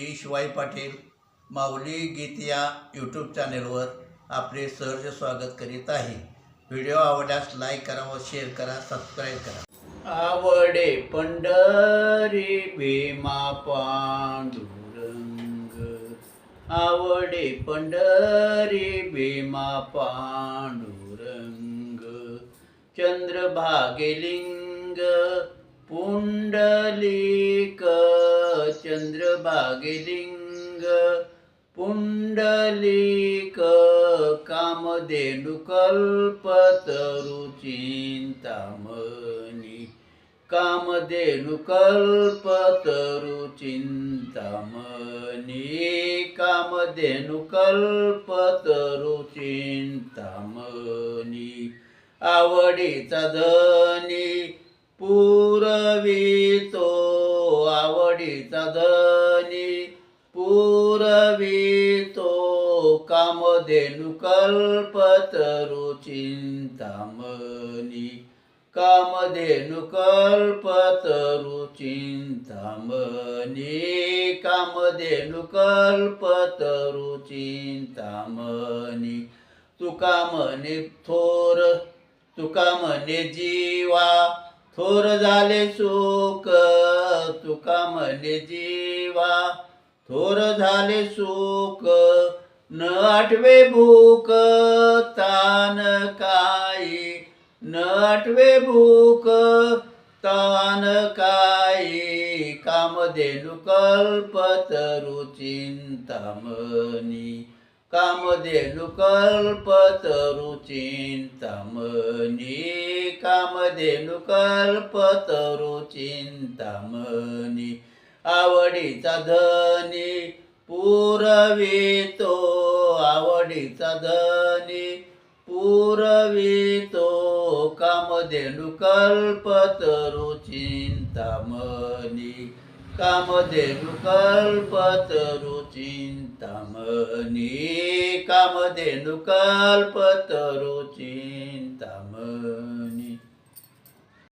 मी शिवाई पाटील माऊली गीत या यूट्यूब चॅनेलवर आपले सहर्ष स्वागत करीत आहे. व्हिडिओ आवडल्यास लाईक करा व शेअर करा सबस्क्राईब करा. आवडे पंढरी भीमा पांडुरंग. आवडे पंढरी भीमा पांडुरंग. चंद्रभागेलिंग पुंडलिक चंद्रभागेलिंग पुंडलिक कामधेनु कल्पतरु चिंतामणी कामधेनु कल्पतरु चिंतामणी कामधेनु कल्पतरु चिंतामणी आवडीचा धनी पुरवितो आवडीचा धनी पुरवितो कामधेनु कल्पतरु चिंतामणी कामधेनु कल्पतरु चिंतामणी कामधेनु कल्पतरु चिंतामणी तुका म्हणे थोर तुका म्हणे जीवा थोर झाले सुख तुका म्हणे जीवा. थोर झाले सुख न आठवे भूक तान काही. न आठवे भूक तान काही. कल्पत कल्पतरु चिंतामणी कामधेनु कल्पत चिंतामणी कामधेनु कल्पतरु चिंतामणी आवडीचा धनी पुरवितो आवडीचा धनी पुरवितो कामधेनु कल्पतरु चिंतामणी कामधेनु कल्पतरु चिंतामणी कामधेनु कल्पतरु चिंतामणी।